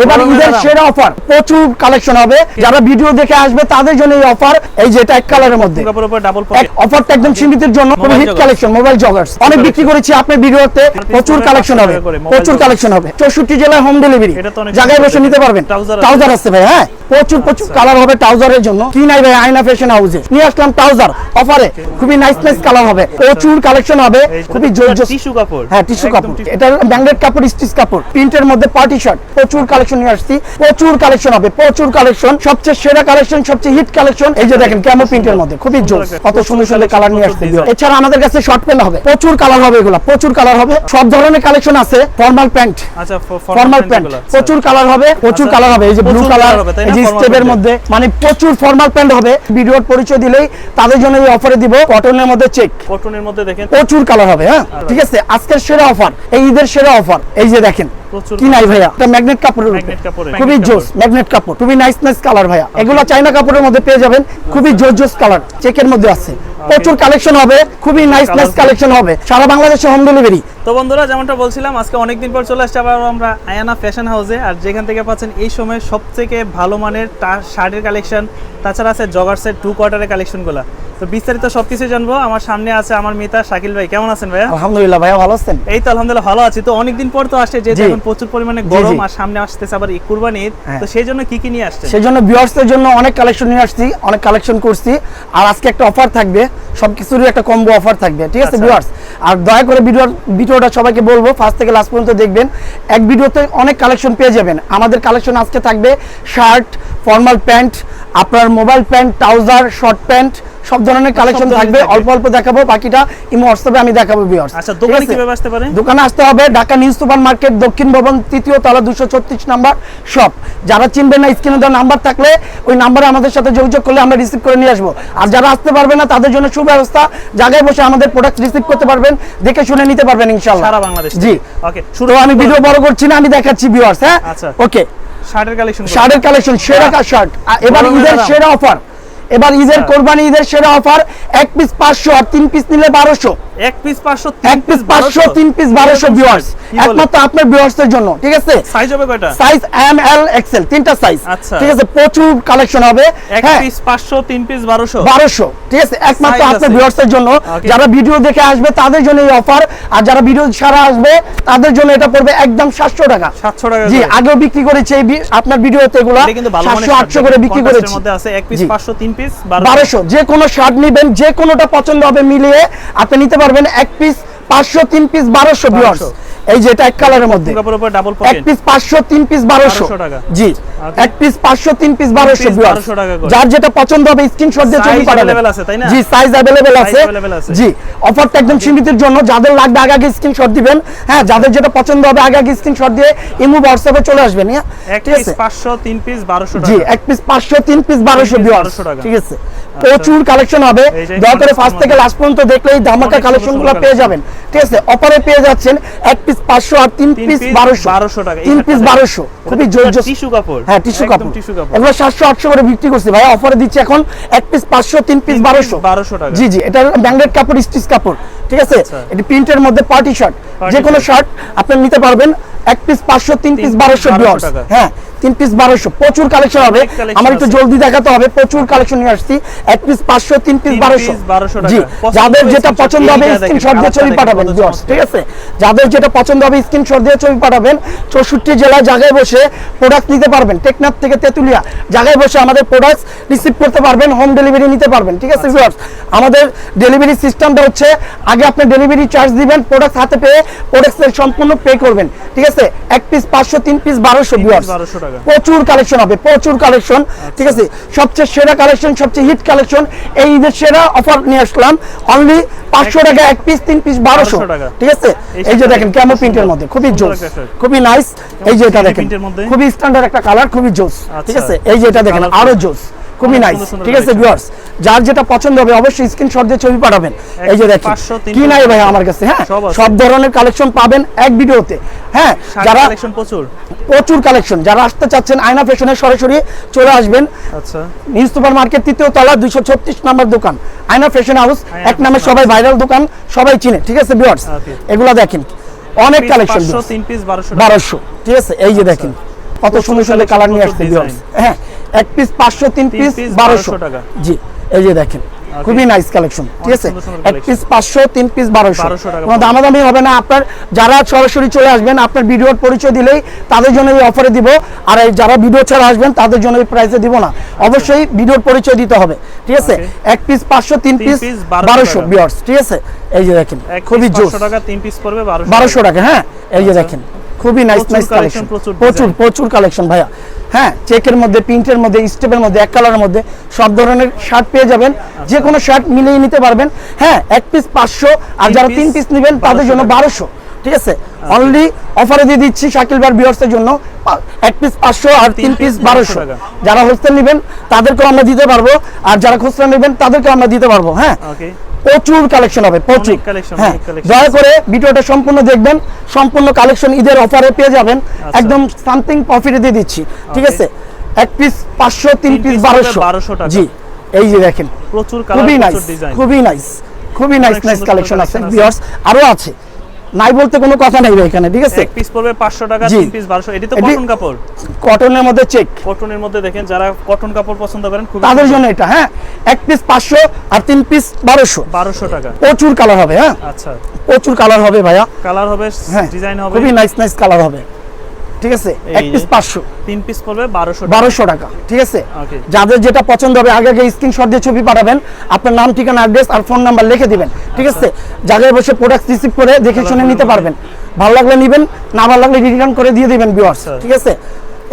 এবার ঈদের সেরা অফার প্রচুর কালেকশন হবে। যারা ভিডিও দেখে আসবে তাদের জন্য এই অফার এই যে এটা এক কালারের মধ্যে। অফারটা একদম সীমিতের জন্য হিট কালেকশন মোবাইল জগার্স অনেক বিক্রি করেছি আপনার ভিডিওতে প্রচুর কালেকশন হবে প্রচুর কালেকশন হবে। চৌষট্টি জেলায় হোম ডেলিভারি জায়গায় বসে নিতে। পারবেন। ট্রাউজার আছে। ভাই হ্যাঁ? প্রচুর প্রচুর আচ্ছা। কালার হবে ট্রাউজারের জন্য। কি নাই ভাই আয়না ফ্যাশন হাউসে নিয়ে আসলাম ট্রাউজার অফারে খুবই নাইস নাইস কালার হবে। প্রচুর কালেকশন হবে। খুবই জোর টিস্যু কাপড়। হ্যাঁ টিস্যু কাপড়। এটা ব্যান্ডেড কাপড় স্টিচ কাপড়। প্রিন্টের মধ্যে পার্টি শার্ট প্রচুর কালেকশন নিয়ে আসছি। প্রচুর কালেকশন হবে প্রচুর কালেকশন সবচেয়ে সেরা কালেকশন সবচেয়ে হিট কালেকশন এই যে দেখেন কেমন প্রিন্টের মধ্যে খুবই জোর কত সুন্দর সুন্দর কালার নিয়ে আসছে এছাড়া আমাদের কাছে শর্ট প্যান্ট হবে প্রচুর কালার হবে এগুলো প্রচুর কালার হবে। সব ধরনের কালেকশন আছে ফর্মাল প্যান্ট আচ্ছা ফর্মাল প্যান্ট প্রচুর কালার হবে প্রচুর আচ্ছা, কালার হবে এই যে ব্লু কালার এই যে স্টেপের মধ্যে মানে প্রচুর ফর্মাল প্যান্ট হবে। ভিডিওর পরিচয় দিলেই তাদের জন্য এই অফারে দিব কটনের মধ্যে চেক কটনের মধ্যে দেখেন। প্রচুর কালার হবে হ্যাঁ? ঠিক আছে? আজকের সেরা অফার এই ঈদের সেরা অফার এই যে দেখেন। প্রচুর কি নাই ভাইয়া? এটা ম্যাগনেট কাপড়ের খুবই জোস ম্যাগনেট কাপড়। খুবই নাইস নাইস কালার ভাইয়া। এগুলো চাইনা কাপড়ের মধ্যে পেয়ে যাবেন। খুবই জোস জোস কালার চেকের মধ্যে আছে। প্রচুর কালেকশন হবে। খুবই নাইস নাইস কালেকশন হবে। সারা বাংলাদেশে হোম ডেলিভারি তো বন্ধুরা যেমনটা বলছিলাম আজকে অনেকদিন পর চলে আসছে আবার আমরা আয়ানা ফ্যাশন হাউসে আর যেখান থেকে পাচ্ছেন এই সময় সবথেকে ভালো মানের শার্টের কালেকশন তাছাড়া আছে জগার্সের টু কোয়ার্টারের কালেকশনগুলো তো বিস্তারিত সবকিছু জানব। আমার সামনে আছে আমার মিতা শাকিল ভাই। কেমন আছেন ভাইয়া? আলহামদুলিল্লাহ ভাইয়া ভালো আছেন? এই তো আলহামদুলিল্লাহ ভালো আছি। তো অনেকদিন পর তো আসছে যেহেতু জি। এখন প্রচুর পরিমাণে গরম আর সামনে আসতেছে আবার কুরবানি ঈদ হ্যাঁ। তো সেই জন্য কি কি নিয়ে আসছে সেই জন্য ভিউয়ার্সদের জন্য অনেক কালেকশন নিয়ে আসছি অনেক কালেকশন করছি। আর আজকে একটা অফার থাকবে সব কিছুরই একটা কম্বো অফার থাকবে। ঠিক আছে আচ্ছা। ভিউয়ার্স আর দয়া করে ভিডিওর ভিডিওটা সবাইকে বলব ফার্স্ট থেকে লাস্ট পর্যন্ত দেখবেন। এক ভিডিওতে অনেক কালেকশন পেয়ে যাবেন। আমাদের কালেকশন আজকে থাকবে শার্ট ফর্মাল প্যান্ট আপনার mobile pant trouser short pant সব ধরনের কালেকশন থাকবে। অল্প অল্প দেখাবো বাকিটা ইমো হোয়াটসঅ্যাপে আমি দেখাবো ভিউয়ার্স আচ্ছা দোকানে কীভাবে আসতে পারে? দোকানে আসতে হবে ঢাকা নিউ সুপার মার্কেট দক্ষিণ ভবন তৃতীয় তলা দুশো ছত্রিশ নাম্বার শপ যারা চিনবেন না স্ক্রিনে দেওয়া নাম্বার থাকলে ওই নাম্বারে আমাদের সাথে যোগাযোগ করলে আমরা রিসিভ করে নিয়ে আসব। আর যারা আসতে পারবে না তাদের জন্য সুব্যবস্থা জায়গায় বসে আমাদের প্রোডাক্ট রিসিভ করতে পারবেন দেখে শুনে নিতে পারবেন ইনশাল্লাহ সারা বাংলাদেশ। জি। ওকে শুরু আমি ভিডিও বড় করছি না আমি দেখাচ্ছি ভিউয়ার্স হ্যাঁ? আচ্ছা। ওকে শার্টের কালেকশন শার্টের কালেকশন সেরা শার্ট এবার ঈদের সেরা অফার এবার ঈদের আচ্ছা। কোরবানি ঈদের সেরা অফার এক পিস পাঁচশো আর তিন পিস নিলে বারোশো এক পিস পাঁচশো এক পিস পাঁচশো তিন পিস বারোশো ভিউয়ার্স একমাত্র আপনার ভিউয়ার্স এর জন্য ঠিক আছে? সাইজ হবে কয়টা? সাইজ এম এল এক্সেল তিনটা সাইজ আচ্ছা। ঠিক আছে প্রচুর কালেকশন হবে। এক হ্যাঁ। পিস পাঁচশো তিন পিস বারোশো। বারোশো ঠিক আছে? একমাত্র আপনার আছে। ভিউয়ার্স এর জন্য যারা ভিডিও দেখে আসবে তাদের জন্য এই অফার আর যারা ভিডিও ছাড়া আসবে তাদের জন্য এটা পড়বে একদম সাতশো টাকা। সাতশো টাকা জি আগেও বিক্রি করেছে এই আপনার ভিডিওতে এগুলা। এটা কিন্তু ভালো মানের সাতশো শার্ট আটশো করে বিক্রি এর মধ্যে আছে এক পিস জি। পাঁচশো তিন পিস বারোশো। যে কোনো শার্ট নিবেন যে কোনোটা পছন্দ হবে মিলিয়ে আপনি নিতে পারবেন। এক পিস পাঁচশো তিন পিস বারোশো ভিউয়ার্স এই যে এটা এক কালারের মধ্যে। এক পিস পাঁচশো তিন পিস বারোশো। 1200 টাকা। জি এক পিস পাঁচশো তিন পিস বারোশো piece 1200 টাকা যার যেটা পছন্দ হবে স্ক্রিনশট দিয়ে ছবি পাঠাবেন? জি সাইজ অ্যাভেলেবেল আছে। জি অফারটা একদম সীমিতের জন্য। যাদের লাগবে আগে আগে স্ক্রিনশট দিবেন। হ্যাঁ যাদের যেটা পছন্দ হবে আগে আগে স্ক্রিনশট দিয়ে ইমো হোয়াটসঅ্যাপে চলে আসবেন। হ্যাঁ ঠিক আছে? পাঁচশো তিন পিস বারোশো জি এক পিস পাঁচশো তিন পিস বারোশো piece ভিউয়ার্স 1200 টাকা। ঠিক আছে? প্রচুর কালেকশন হবে। এই দয়া করে ফার্স্ট থেকে লাস্ট পর্যন্ত দেখলেই ধামাকা অনেক সুন্দর কালেকশনগুলো পেয়ে যাবেন। ঠিক আছে? অফারে পেয়ে যাচ্ছেন এক পিস পাঁচশো আর তিন তিন পিস piece বারোশো। 1200 টাকা। এই তিন পিস দেখেন। বারোশো। খুবই জোর জোর টিস্যু কাপড়। হ্যাঁ টিস্যু কাপড়। টিস্যু কাপড়। এগুলো সাতশো আটশো করে বিক্রি করছি ভাই। অফারে দিচ্ছি এখন এক পিস পাঁচশো তিন পিস তিন piece বারোশো 1200 টাকা। জি জি এটা ব্যান্ডেড কাপড় স্টিচ কাপড়। ঠিক আছে? এটা এটি প্রিন্টের মধ্যে পার্টি শার্ট। যে কোনো শার্ট। আপনি নিতে পারবেন। এক পিস পাঁচশো তিন পিস বারোশো 1200 টাকা। হ্যাঁ। তিন পিস বারোশো। প্রচুর কালেকশন হবে। আমার একটু জলদি দেখাতে হবে। প্রচুর কালেকশন নিয়ে আসছি। এক পিস পাঁচশো তিন পিস বারোশো। piece 1200 টাকা। জি। যাদের যেটা পছন্দ হবে স্ক্রিনশট দিয়ে ছবি পাঠাবেন। ঠিক আছে? যাদের যেটা পছন্দ হবে স্ক্রিনশট দিয়ে ছবি পাঠাবেন। চৌষট্টি জেলায় জায়গায় বসে প্রোডাক্ট নিতে পারবেন। টেকনাফ থেকে তেতুলিয়া জায়গায় বসে আমাদের প্রোডাক্ট রিসিভ করতে পারবেন। হোম ডেলিভারি নিতে পারবেন। ঠিক আছে ভিউয়ার্স আমাদের ডেলিভারি সিস্টেমটা হচ্ছে আগে আপনি ডেলিভারি চার্জ দিবেন প্রোডাক্ট হাতে পেয়ে প্রোডাক্টের সম্পূর্ণ পে করবেন। ঠিক আছে? এক পিস পাঁচশো তিন পিস বারোশো piece ভিউয়ার্স 1200 টাকা। প্রচুর কালেকশন হবে প্রচুর কালেকশন ঠিক আছে? সবচেয়ে সেরা কালেকশন সবচেয়ে হিট কালেকশন এই ঈদের সেরা অফার নিয়ে আসলাম অনলি পাঁচশো টাকা এক পিস তিন পিস বারোশো ঠিক আছে? এই যে দেখেন কেমন প্রিন্টের মধ্যে খুবই জোস খুবই নাইস এই যে এটা দেখেন। খুবই স্ট্যান্ডার্ড একটা কালার খুবই জোস ঠিক আচ্ছা। আছে? এই যে এটা দেখেন আরও জোস খুবই নাইস ঠিক আছে ভিউয়ার্স যার যেটা পছন্দ হবে অবশ্যই স্ক্রিনশট দিয়ে ছবি পাঠাবেন। এই যে দেখেন কি নাই ভাই আমার কাছে হ্যাঁ? সব ধরনের কালেকশন পাবেন এক ভিডিওতে হ্যাঁ? যারা কালেকশন প্রচুর। প্রচুর কালেকশন যারা আসতে চাচ্ছেন আয়না ফ্যাশনে সরাসরি চলে আসবেন। আচ্ছা। নিউ সুপার মার্কেট তৃতীয় তলা দুইশো ছত্রিশ নম্বর দোকান। আয়না ফ্যাশন হাউস এক নামে সবাই ভাইরাল দোকান সবাই চিনে ঠিক আছে ভিউয়ার্স. এগুলা দেখেন অনেক কালেকশন পাঁচশো তিন পিস বারোশো টাকা। বারোশো ঠিক আছে এই যে দেখেন। কত সুন্দর সুন্দর কালার নিয়ে আসছে হ্যাঁ এক পিস পাঁচশো তিন পিস বারোশো। টাকা। জি এই যে দেখেন খুবই নাইস কালেকশন ঠিক আছে? এক পিস পাঁচশো তিন পিস বারোশো। কোনো দামাদামি হবে না আপনার যারা সরাসরি চলে আসবেন আপনার ভিডিওর পরিচয় দিলেই তাদের জন্য এই অফারে দিব। আর এই যারা ভিডিও ছাড়া আসবেন তাদের জন্য এই প্রাইসে দিব না। অবশ্যই ভিডিওর পরিচয় দিতে হবে ঠিক আছে? এক পিস পাঁচশো তিন পিস বারোশো। বিয়ার্স ঠিক আছে? এই যে দেখেন খুবই জোর টাকা তিন পিস পড়বে বারোশো টাকা হ্যাঁ? এই যে আচ্ছা। দেখেন খুবই নাইস নাইস কালেকশন প্রচুর প্রচুর কালেকশন ভাইয়া। হ্যাঁ চেকের মধ্যে প্রিন্টের মধ্যে স্টেপের মধ্যে এক কালারের মধ্যে সব ধরনের শার্ট পেয়ে যাবেন। যে কোনো শার্ট মিলিয়ে নিতে পারবেন। হ্যাঁ এক পিস পাঁচশো আর যারা তিন পিস নেবেন তাদের জন্য বারোশো। ঠিক আছে? অনলি অফারে দিয়ে দিচ্ছি শাকিল বার বিয়ার্সের জন্য। এক পিস পাঁচশো আর তিন পিস বারোশো যারা হোস্টেল নেবেন তাদেরকেও আমরা দিতে পারব। আর যারা খুচরা নেবেন তাদেরকেও আমরা দিতে পারব। হ্যাঁ? প্রচুর কালেকশন হবে প্রচুর। হ্যাঁ দয়া করে ভিডিওটা সম্পূর্ণ দেখবেন সম্পূর্ণ কালেকশন ঈদের অফারে পেয়ে যাবেন। আচ্ছা। একদম সামথিং প্রফিটে দিয়ে দিচ্ছি ঠিক আছে? এক পিস পাঁচশো তিন পিস বারোশো বারোশো হবে 1200 টাকা। জি এই যে দেখেন প্রচুর খুবই নাইস খুবই নাইস খুবই নাইস নাইস কালেকশন আছে আছে। ভিউয়ার্স আরও আছে। নাই বলতে কোনো কথা নাই এখানে ঠিক আছে? এক পিস পড়বে 500 টাকা তিন পিস 1200 এটি তো কটন কাপড়। কটনের মধ্যে চেক কটনের মধ্যে দেখেন যারা কটন কাপড় পছন্দ করেন খুব তাদের জন্য এটা হ্যাঁ? এক পিস পাঁচশো আর তিন পিস বারোশো। 1200 টাকা। প্রচুর কালার হবে হ্যাঁ? আচ্ছা। প্রচুর কালার হবে ভাইয়া। কালার হবে হ্যাঁ। ডিজাইন হবে। খুবই নাইস নাইস কালার হবে। ঠিক আছে? এক পিস। পাঁচশো। তিন পিস পড়বে 1200 টাকা। বারোশো টাকা ঠিক আছে? যাদের যেটা পছন্দ হবে আগে আগে স্ক্রিনশট দিয়ে ছবি পাঠাবেন। আপনার নাম ঠিকানা অ্যাড্রেস আর ফোন নাম্বার লিখে দিবেন ঠিক আছে? জায়গায় বসে প্রোডাক্ট রিসিভ করে দেখে শুনে নিতে পারবেন। ভালো লাগলে নেবেন না ভালো লাগলে রিটার্ন করে দিয়ে দিবেন ভিউয়ার্স আচ্ছা। ঠিক আছে?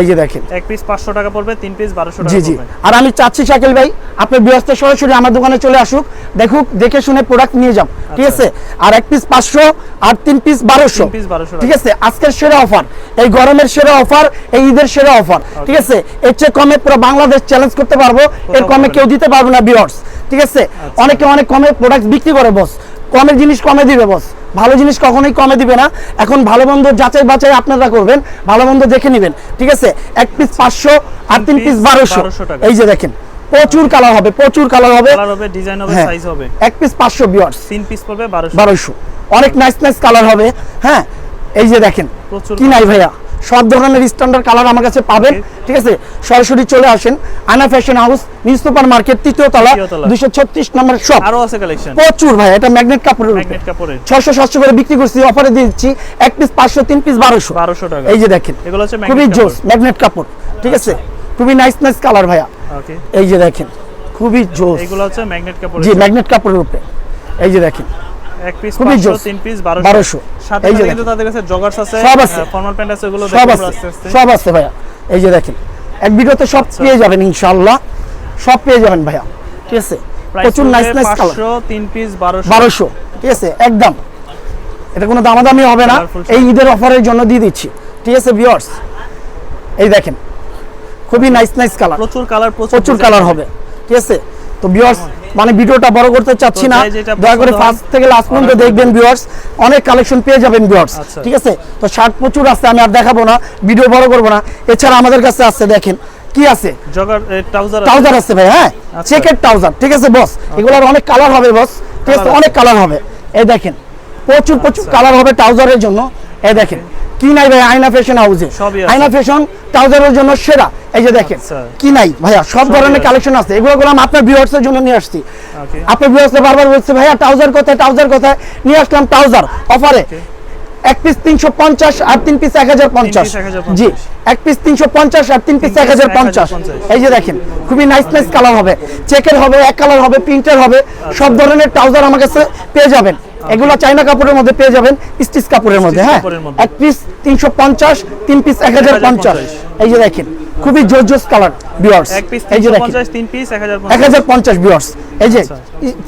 এই যে দেখেন। এক পিস 500 টাকা পড়বে তিন পিস 1200 টাকা জি জি। আর আমি চাচ্ছি শাকিল ভাই আপনার ব্যস্ত সরাসরি আমার দোকানে চলে আসুক দেখুক দেখে শুনে প্রোডাক্ট নিয়ে যাও। ঠিক আচ্ছা। আছে? আর এক পিস পাঁচশো আর তিন পিস বারোশো। তিন piece 1200 ঠিক আছে? আজকের সেরা অফার এই গরমের সেরা অফার এই ঈদের সেরা অফার ঠিক আছে? এর চেয়ে কমে পুরো বাংলাদেশ চ্যালেঞ্জ করতে পারব এর কমে কেউ দিতে পারবে না বিয়ার্স ঠিক আছে? আচ্ছা। অনেকে অনেক কমে প্রোডাক্ট বিক্রি করে বস কমের জিনিস কমে দিবে বস ভালো জিনিস কখনোই কমে দিবে না। এখন ভালো মন্দ যাচাই বাছাই আপনারা করবেন ভালো মন্দ দেখে নেবেন ঠিক আছে? এক পিস পাঁচশো আর তিন পিস বারোশো। এই যে দেখেন প্রচুর কালার হবে প্রচুর কালার হবে। কালার হবে ডিজাইন হবে হ্যাঁ সাইজ হবে। এক পিস পাঁচশো বিয়ার্স তিন পিস পড়বে 1200 বারোশো। অনেক নাইস নাইস কালার হবে হ্যাঁ? এই যে দেখেন কি নাই ভাইয়া? সব ধরনের স্ট্যান্ডার্ড কালার আমার কাছে পাবেন। ঠিক আছে? সরাসরি চলে আসেন। আয়না fashion house news super market তৃতীয় তলা। দুশো ছত্রিশ নম্বর শপ আরও আছে কালেকশন প্রচুর ভাই এটা ম্যাগনেট কাপড়ের উপরে। ম্যাগনেট কাপড়ের। ছশো সাতশো করে বিক্রি করছি অফারে দিচ্ছি। এক পিস পাঁচশো তিন পিস বারোশো। বারোশো টাকা। এই যে দেখেন এগুলো হচ্ছে খুবই জোস ম্যাগনেট কাপড়। ঠিক আছে? খুবই নাইস নাইস কালার ভাইয়া। এই যে দেখেন খুবই জোস। এগুলো হচ্ছে ম্যাগনেট কাপড় জি ম্যাগনেট কাপড়ের উপরে। এই যে দেখেন এক পিস 500 তিন পিস 1200 1200 সাথে এই যে সাথে কিন্তু তাদের কাছে জগার্স আছে ফর্মাল প্যান্ট আছে ওগুলো সব আছে। আস্তে আস্তে। সব আছে ভাইয়া। এই যে দেখেন এক ভিডিওতে সব। পেয়ে যাবেন ইনশাআল্লাহ। সব পেয়ে যাবেন ভাইয়া। ঠিক আছে? প্রচুর নাইস নাইস কালার 500 পিস 1200 ঠিক আছে? একদম। এটা কোনো দামাদামি হবে না। এই ঈদের অফারের জন্য দিয়ে দিচ্ছি। ঠিক আছে ভিউয়ার্স এই দেখেন। খুবই নাইস নাইস কালার প্রচুর কালার প্রচুর কালার হবে। ঠিক আছে? তো ভিউয়ার্স মানে ভিডিওটা বড় করতে চাচ্ছি না। দয়া করে ফার্স্ট থেকে লাস্ট পর্যন্ত দেখবেন ভিউয়ার্স অনেক কালেকশন পেয়ে যাবেন ভিউয়ার্স আচ্ছা। ঠিক আছে? তো শার্ট প্রচুর আছে আমি আর দেখাবো না ভিডিও বড় করব না। এছাড়া আমাদের কাছে আছে দেখেন কি আছে? ট্রাউজার ট্রাউজার আছে। ভাই হ্যাঁ? আচ্ছা। চেকের ট্রাউজার ঠিক আছে বস এগুলোর অনেক কালার হবে বস ঠিক আছে? অনেক কালার হবে। এই দেখেন প্রচুর প্রচুর আচ্ছা। কালার হবে ট্রাউজারের জন্য। এই দেখেন কি নাই ভাই? আয়না ফ্যাশন হাউসে আয়না ফ্যাশন ট্রাউজারের জন্য সেরা। এই যে দেখেন আচ্ছা। কি নাই? ভাইয়া সব ধরনের কালেকশন আছে। এগুলো গুলো আমি আপনার ভিউয়ার্সের জন্য নিয়ে আসছি। আপনার ভিউয়ার্সে বারবার বলছে ভাইয়া ট্রাউজার কোথায়? ট্রাউজার কোথায়? নিয়ে আসলাম ট্রাউজার অফারে এক পিস তিনশো পঞ্চাশ আর তিন পিস এক হাজার পঞ্চাশ। জি এক পিস তিনশো পঞ্চাশ আর তিন পিস এক হাজার পঞ্চাশ। এই যে দেখেন খুবই নাইস নাইস কালার হবে। চেকের হবে এক কালার হবে প্রিন্টের হবে। সব ধরনের ট্রাউজার আমার কাছে পেয়ে যাবেন। এগুলো চাইনা কাপড়ের মধ্যে পেয়ে যাবেন স্টিচ কাপড়ের মধ্যে হ্যাঁ? এক পিস তিনশো পঞ্চাশ তিন পিস এক হাজার পঞ্চাশ। এই যে দেখেন খুবই জোর জোস কালার বিয়ার্স এই যে দেখেন। 350 তিন পিস 1050 এক হাজার পঞ্চাশ বিয়ার্স এই যে আচ্ছা।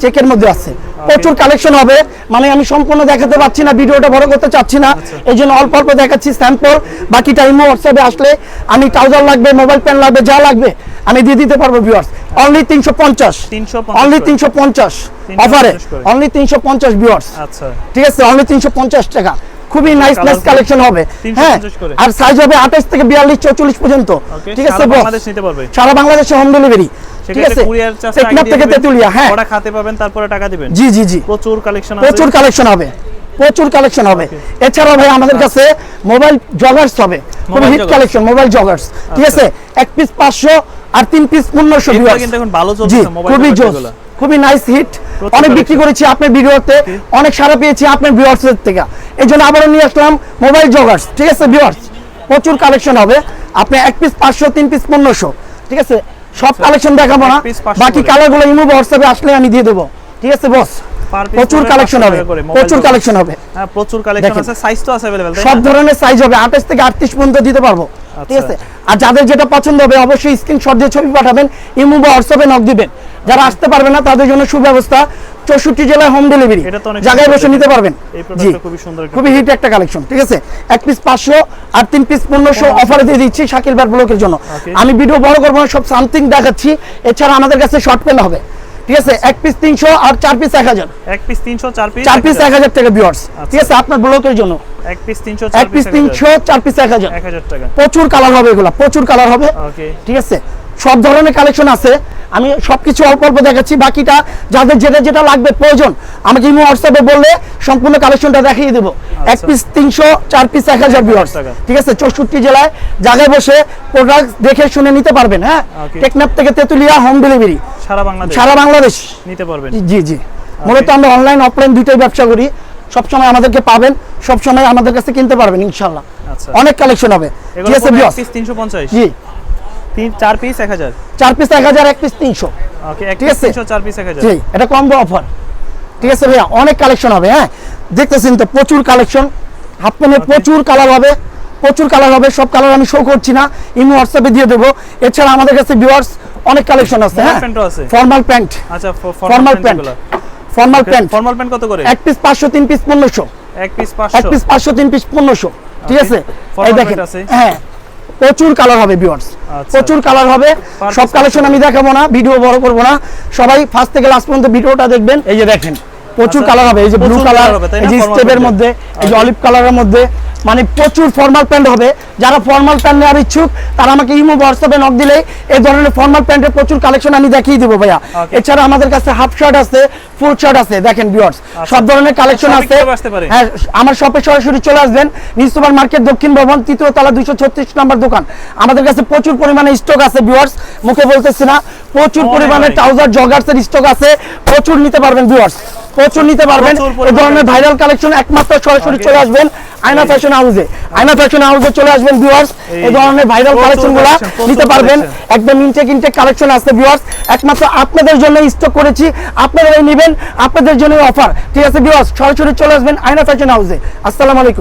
চেকের মধ্যে আছে। প্রচুর কালেকশন হবে। মানে আমি সম্পূর্ণ দেখাতে পাচ্ছি না ভিডিওটা বড় করতে চাচ্ছি না। আচ্ছা। এই জন্য অল্প অল্প দেখাচ্ছি স্যাম্পল বাকি টাইমও হোয়াটসঅ্যাপে আসলে আমি ট্রাউজার লাগবে মোবাইল প্যান লাগবে যা লাগবে। আমি দিয়ে দিতে পারব ভিউয়ার্স অনলি তিনশো পঞ্চাশ। 350 অনলি তিনশো পঞ্চাশ। 350 অফারে অনলি তিনশো পঞ্চাশ ভিউয়ার্স আচ্ছা। ঠিক আছে অনলি তিনশো পঞ্চাশ টাকা। খুবই নাইস নাইস কালেকশন হবে। হ্যাঁ আর সাইজ হবে আঠাশ থেকে বিয়াল্লিশ চৌচল্লিশ পর্যন্ত। ঠিক আছে সারা বাংলাদেশ নিতে পারবে। সারা বাংলাদেশে হোম ডেলিভারি ঠিক আছে? কুরিয়ার চার্জ টেকনাফ থেকে তেতুলিয়া হ্যাঁ। ওটা খাতে পাবেন তারপরে টাকা দিবেন। জি জি জি। প্রচুর কালেকশন আছে। প্রচুর কালেকশন হবে। প্রচুর কালেকশন হবে। এছাড়াও ভাই আমাদের কাছে মোবাইল জগার্স হবে। হিট কালেকশন মোবাইল জগার্স ঠিক আচ্ছা। আছে? এক পিস পাঁচশো আর তিন পিস পনেরোশো এগুলো কিন্তু এখন ভালো চলছে জি মোবাইল খুবই জোস গুলো খুবই নাইস হিট প্রচুর অনেক বিক্রি collection। করেছি আপনার ভিডিওতে অনেক সারা পেয়েছি আপনার ভিউয়ার্সের থেকে এই জন্য আবারও নিয়ে আসলাম মোবাইল জগার্স ঠিক আছে ভিউয়ার্স প্রচুর কালেকশন হবে আপনি এক পিস পাঁচশো তিন পিস পনেরোশো ঠিক আছে সব কালেকশন দেখাবো না এক piece 500 বাকি করে। কালারগুলো ইমো হোয়াটসঅ্যাপে আসলে আমি দিয়ে দেবো ঠিক আছে বস Per piece প্রচুর করে কালেকশন 500 হবে টাকা করে mobile প্রচুর জগার্স। কালেকশন হবে হ্যাঁ প্রচুর কালেকশন দেখেন। আছে সাইজ তো আছে अवेलेबल তাই সব না ধরনের সাইজ হবে আঠাশ থেকে আটত্রিশ পর্যন্ত দিতে পারবো ঠিক আচ্ছা। আছে? আর যাদের যেটা পছন্দ হবে অবশ্যই স্ক্রিনশট দিয়ে ছবি পাঠাবেন ইমো বা হোয়াটসঅ্যাপে নক দিবেন। যারা আসতে পারবে না তাদের জন্য সুব্যবস্থা চৌষট্টি জেলায় হোম ডেলিভারি জায়গায় বসে নিতে পারবেন। জি। খুবই হিট একটা কালেকশন ঠিক আছে? এক পিস পাঁচশো আর তিন পিস পনেরোশো অফারে দিয়ে দিচ্ছি শাকিল বার ব্লকের জন্য। আমি ভিডিও বড় করব না সব সামথিং দেখাচ্ছি। এছাড়া আমাদের কাছে শর্ট পেন হবে। ঠিক আছে? এক পিস তিনশো আর চার পিস এক হাজার। এক পিস 300 চার পিস চার পিস এক হাজার টাকা ভিউয়ার্স আচ্ছা। ঠিক আছে? আপনার ব্লকের জন্য। এক পিস 300 এক চার পিস পিস তিনশো চার পিস এক হাজার। 1000 টাকা। প্রচুর কালার হবে এগুলা প্রচুর কালার হবে। ওকে ঠিক আছে? সব ধরনের কালেকশন আছে। আমি সবকিছু অল্প অল্প দেখাচ্ছি বাকিটা যাদের যেটা যেটা লাগবে প্রয়োজন আমাকে ইমো হোয়াটসঅ্যাপে বললে সম্পূর্ণ কালেকশনটা দেখিয়ে দেবো। এক আচ্ছা। পিস তিনশো চার পিস এক হাজার ভিউয়ার্স ঠিক আছে? চৌষট্টি জেলায় জায়গায় বসে প্রোডাক্ট দেখে শুনে নিতে পারবেন হ্যাঁ. টেকনাফ থেকে তেতুলিয়া হোম ডেলিভারি সারা বাংলাদেশ। সারা বাংলাদেশ। নিতে পারবেন। জি জি। মূলত আমরা অনলাইন অফলাইন দুইটাই ব্যবসা করি। সবসময় আমাদেরকে পাবেন সবসময় আমাদের কাছে কিনতে পারবেন ইনশাল্লাহ আচ্ছা। অনেক কালেকশন হবে। ঠিক এগুলো আছে ভিউয়ার্স 350 জি। চার পিস 1000 চার পিস এক এক পিস তিনশো। ওকে এক ঠিক পিস আছে। 300 চার পিস 1000 জি এটা কম্বো অফার ঠিক আছে ভাইয়া? অনেক কালেকশন হবে হ্যাঁ? দেখতেছেন তো প্রচুর কালেকশন হাফ প্যান্টের প্রচুর কালার হবে প্রচুর কালার হবে সব কালার আমি শো করছি না। ইমো হোয়াটসঅ্যাপে দিয়ে দেবো। এছাড়া আমাদের কাছে ভিউয়ার্স অনেক কালেকশন আছে হ্যাঁ? ফর্মাল প্যান্ট আচ্ছা formal pant formal pant formal pant কত করে? এক পিস পাঁচশো তিন পিস 1500 এক পিস 500 এক পিস পাঁচশো তিন পিস 1500 ঠিক আছে? এই দেখেন। হ্যাঁ প্রচুর কালার হবে ভিউয়ার্স আচ্ছা। প্রচুর কালার হবে। সব কালেকশন আমি দেখাবো না ভিডিও বড় করব না। সবাই ফার্স্ট থেকে লাস্ট পর্যন্ত ভিডিওটা দেখবেন। এই যে দেখেন প্রচুর আচ্ছা, কালার হবে। এই যে ব্লু কালার? এই যে স্টেপের মধ্যে এই যে অলিভ কালারের মধ্যে মানে প্রচুর ফর্মাল প্যান্ট হবে। যারা ফর্মাল প্যান্ট নেওয়ার ইচ্ছুক তারা আমাকে ইমো হোয়াটসঅ্যাপে নক দিলে এই ধরনের ফর্মাল প্যান্টের প্রচুর কালেকশন আমি দেখিয়ে দেবো ভাইয়া। এছাড়া আমাদের কাছে হাফ শার্ট আছে ফুল শার্ট আছে দেখেন ভিউয়ার্স সব ধরনের কালেকশন আছে। আসতে পারে? হ্যাঁ আমার শপে সরাসরি চলে আসবেন। নিউ সুপার মার্কেট দক্ষিণ ভবন তৃতীয় তলা দুইশো ছত্রিশ নম্বর দোকান। আমাদের কাছে প্রচুর পরিমাণে স্টক আছে ভিউয়ার্স মুখে বলতেছি না প্রচুর অনেক পরিমাণে। ট্রাউজার জগার্সের স্টক আছে। প্রচুর নিতে পারবেন ভিউয়ার্স প্রচুর নিতে পারবেন। এই ধরনের ভাইরাল কালেকশন একমাত্র সরাসরি চলে আসবেন আয়না ফ্যাশন হাউসে আয়না ফ্যাশন হাউসে চলে আসবেন ভিউয়ার্স এই ধরনের ভাইরাল কালেকশনগুলা নিতে পারবেন। একদম ইনটেক ইনটেক কালেকশন আছে ভিউয়ার্স একমাত্র আপনাদের জন্য স্টক করেছি। আপনারা নেবেন আপনাদের জন্য অফার ঠিক আছে ভিউয়ার্স সরাসরি চলে আসবেন আয়না ফ্যাশন হাউসে আসসালামু আলাইকুম।